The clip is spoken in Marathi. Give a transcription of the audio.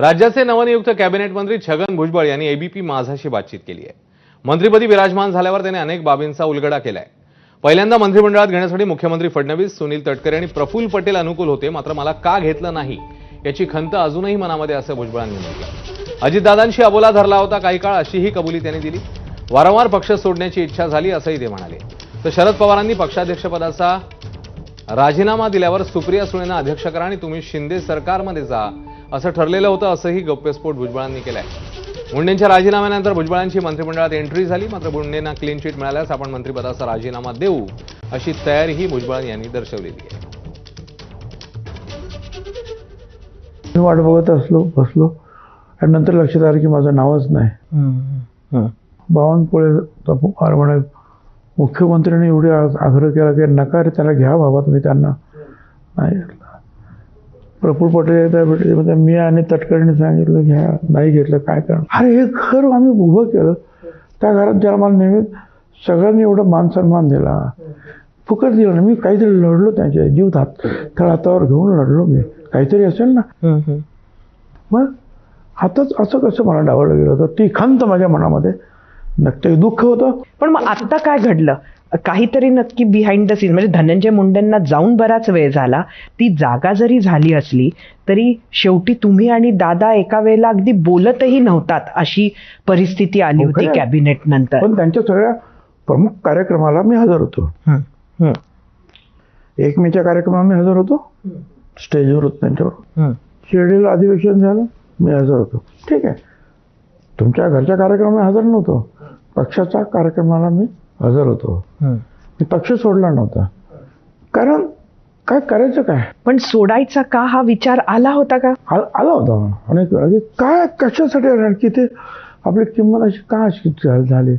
राज्याचे नवनियुक्त कॅबिनेट मंत्री छगन भुजबळ यांनी एबीपी माझाशी बातचीत केली आहे. मंत्रीपदी विराजमान झाल्यावर त्यांनी अनेक बाबींचा उलगडा केलाय. पहिल्यांदा मंत्रिमंडळात घेण्यासाठी मुख्यमंत्री फडणवीस सुनील तटकरे आणि प्रफुल्ल पटेल अनुकूल होते मात्र मला का घेतलं नाही याची खंत अजूनही मनामध्ये असं भुजबळांनी म्हटलं अजितदादांशी अबोला धरला होता काही काळ अशीही कबुली त्यांनी दिली. वारंवार पक्ष सोडण्याची इच्छा झाली असंही ते म्हणाले. तर शरद पवारांनी पक्षाध्यक्षपदाचा राजीनामा दिल्यावर सुप्रिया सुळेंना अध्यक्ष करा आणि तुम्ही शिंदे सरकारमध्ये जा. असं ठरलेलं होतं असंही गौप्यस्फोट भुजबळांनी केलाय. मुंडेंच्या राजीनाम्यानंतर भुजबळांची मंत्रिमंडळात एंट्री झाली मात्र मुंडेंना क्लीन चिट मिळाल्यास आपण मंत्रिपदाचा राजीनामा देऊ अशी तयारीही भुजबळ यांनी दर्शवलेली आहे. मी वाट बघत असलो बसलो आणि नंतर लक्षात आलं की माझं नावच नाही. बावनकुळे फार म्हणे मुख्यमंत्र्यांनी एवढे आग्रह केला की नका रे त्याला घ्या बाबा तुम्ही त्यांना नाही घेतला. प्रफुल्ल पटेल एकदा भेटले म्हणजे मी आणि तटकरेने सांगितलं घ्या नाही घेतलं काय करणार? अरे हे घर आम्ही उभं केलं. त्या घरात ज्याला मला नेहमी सगळ्यांनी एवढा मान सन्मान दिला. फुकट दिला ना मी काहीतरी लढलो त्यांच्या जीव हात तळहातावर घेऊन लढलो मी. काहीतरी असेल ना? मग आताच असं कसं मला डावलं गेलं होतं? ती खंत माझ्या मनामध्ये नक्की दुःख होतं. पण मग आता काय घडलं? काहीतरी नक्की बिहाइंड द सीन म्हणजे धनंजय मुंडेंना जाऊन बराच वेळ झाला. ती जागा जरी झाली असली तरी शेवटी तुम्ही आणि दादा एका वेळेला अगदी बोलतही नव्हतात अशी परिस्थिती आली हो, होती. कॅबिनेट नंतर. पण त्यांच्या सगळ्या प्रमुख कार्यक्रमाला मी हजर होतो. एक मेच्या कार्यक्रमाला मी हजर होतो. स्टेजवर होतो त्यांच्यावर. शिर्डीला अधिवेशन झालं मी हजर होतो. ठीक आहे. तुमच्या घरच्या कार्यक्रमाला हजर नव्हतो. पक्षाच्या कार्यक्रमाला मी हजर होतो. मी पक्ष सोडला नव्हता. कारण काय करायचं काय? पण सोडायचा का हा विचार आला होता का? आला होता. अनेक वेळा. की काय कशासाठी राहणार की ते आपली किंमत अशी का अशी झाली?